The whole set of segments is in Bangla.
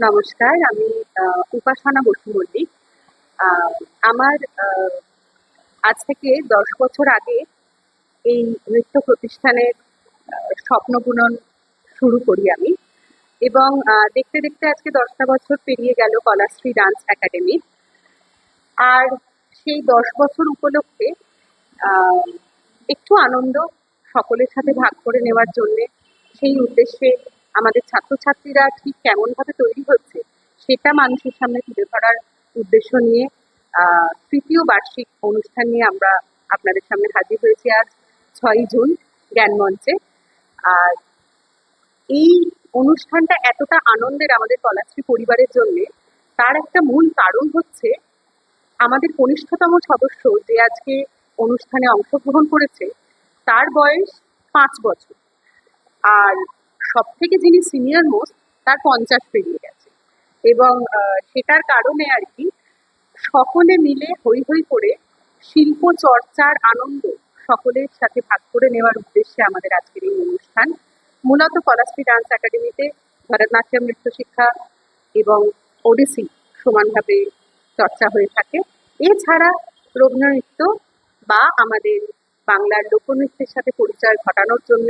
নমস্কার আমি উপাসনা বসু মল্লিক আমার আজ থেকে দশ বছর আগে এই নৃত্য প্রতিষ্ঠানের আহ, স্বপ্ন বুনন শুরু করি আমি। এবং দেখতে দেখতে আজকে দশটা বছর পেরিয়ে গেল কলাশ্রী ডান্স একাডেমি। আর সেই দশ বছর উপলক্ষে একটু আনন্দ সকলের সাথে ভাগ করে নেওয়ার জন্যে সেই উদ্দেশ্যে আমাদের ছাত্রছাত্রীরা ঠিক কেমন ভাবে তৈরি হচ্ছে, সেটা মানুষের সামনে তুলে ধরার উদ্দেশ্য নিয়ে তৃতীয় বার্ষিক অনুষ্ঠান নিয়ে আমরা আপনাদের সামনে হাজির হয়েছি আজ ছয় জুন জ্ঞান মঞ্চে আর এই অনুষ্ঠানটা এতটা আনন্দের আমাদের কলাশ্রী পরিবারের জন্য, তার একটা মূল কারণ হচ্ছে আমাদের কনিষ্ঠতম সদস্য যে আজকে অনুষ্ঠানে অংশগ্রহণ করেছে, তার বয়স পাঁচ বছর। আর সব থেকে যিনি সিনিয়র মোস্ট তার পঞ্চাশ পেরিয়ে গেছে। এবং সেটার কারণে আর কি, সকলে মিলে হই হই করে শিল্প চর্চার আনন্দ সকলের সাথে ভাগ করে নেওয়ার উদ্দেশ্যে আমাদের আজকের এই অনুষ্ঠান। মূলত কলাশ্রী ডান্স একাডেমিতে ভরতনাট্যম নৃত্য শিক্ষা এবং ওডিসি সমানভাবে চর্চা হয়ে থাকে। এছাড়া রবীন্দ্র নৃত্য বা আমাদের বাংলার লোকনৃত্যের সাথে পরিচয় ঘটানোর জন্য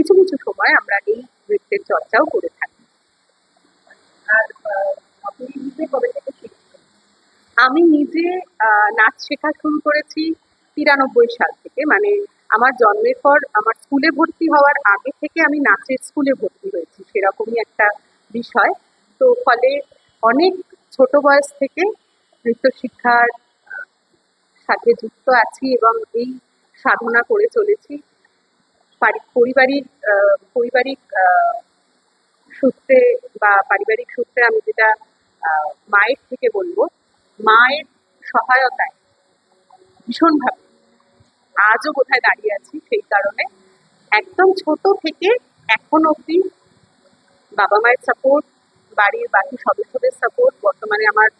কিছু কিছু সময় আমরা এই নৃত্যের চর্চাও করে থাকি। আমি নিজে নাচ শেখা শুরু করেছি তিরানব্বই সাল থেকে। মানে আমার জন্মের পর আমার স্কুলে ভর্তি হওয়ার আগে থেকে আমি নাচের স্কুলে ভর্তি হয়েছি, সেরকমই একটা বিষয়। তো ফলে অনেক ছোট বয়স থেকে নৃত্য শিক্ষার সাথে যুক্ত আছি এবং এই সাধনা করে চলেছি। পারিবারিক পারিবারিক সূত্রে বা পারিবারিক সূত্রে আমি যেটা মায়ের থেকে বলব, মায়ের সহায়তায় ভীষণভাবে আজও কোথায় দাঁড়িয়ে আছি সেই কারণে একদম ছোট থেকে এখন অবধি বাবা মায়ের সাপোর্ট বাড়ির বাকি সদস্যদের সাপোর্ট বর্তমানে আমার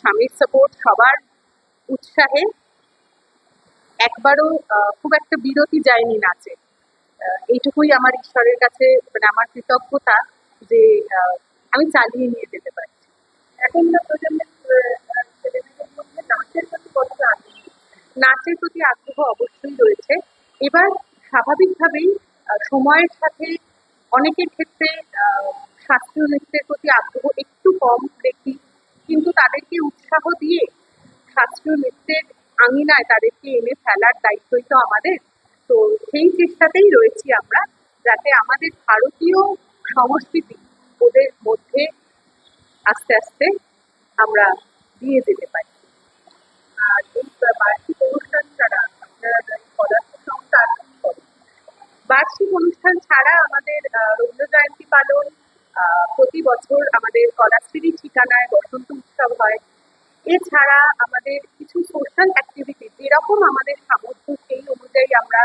স্বামীর সাপোর্ট সবার উৎসাহে একবারও খুব একটা বিরতি যায়নি নাচে। এইটুকুই আমার ঈশ্বরের কাছে মানে আমার কৃতজ্ঞতা যে আমি চালিয়ে নিয়ে যেতে পারছি। মধ্যে নাচের প্রতি আগ্রহ? নাচের প্রতি আগ্রহ অবশ্যই রয়েছে। এবার স্বাভাবিকভাবেই সময়ের সাথে অনেকের ক্ষেত্রে শাস্ত্রীয় নৃত্যের প্রতি আগ্রহ একটু কম দেখি। কিন্তু তাদেরকে উৎসাহ দিয়ে শাস্ত্রীয় নৃত্যের আঙিনায় তাদেরকে এনে ফেলার দায়িত্বই তো আমাদের। সেই চেষ্টাতেই রয়েছি আমরা যাতে আমাদের ভারতীয় সংস্কৃতি ওদের মধ্যে আস্তে আস্তে আমরা দিয়ে যেতে পারি আর বার্ষিক অনুষ্ঠান ছাড়া? বার্ষিক অনুষ্ঠান ছাড়া আমাদের রবীন্দ্র জয়ন্তী পালন প্রতি বছর আমাদের কলাশ্রীর ঠিকানায় বসন্ত উৎসব হয় এছাড়া আমাদের কিছু সোশ্যাল অ্যাক্টিভিটি যেরকম আমাদের সামর্থ্য সেই অনুযায়ী আমরা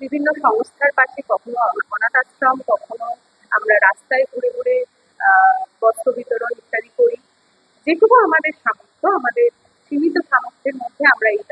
বিভিন্ন সংস্থার পাশে কখনো অনাথ আশ্রম কখনো আমরা রাস্তায় ঘুরে ঘুরে বস্ত্র বিতরণ ইত্যাদি করি। যেটুকু আমাদের সামর্থ্য, আমাদের সীমিত সামর্থ্যের মধ্যে আমরা এই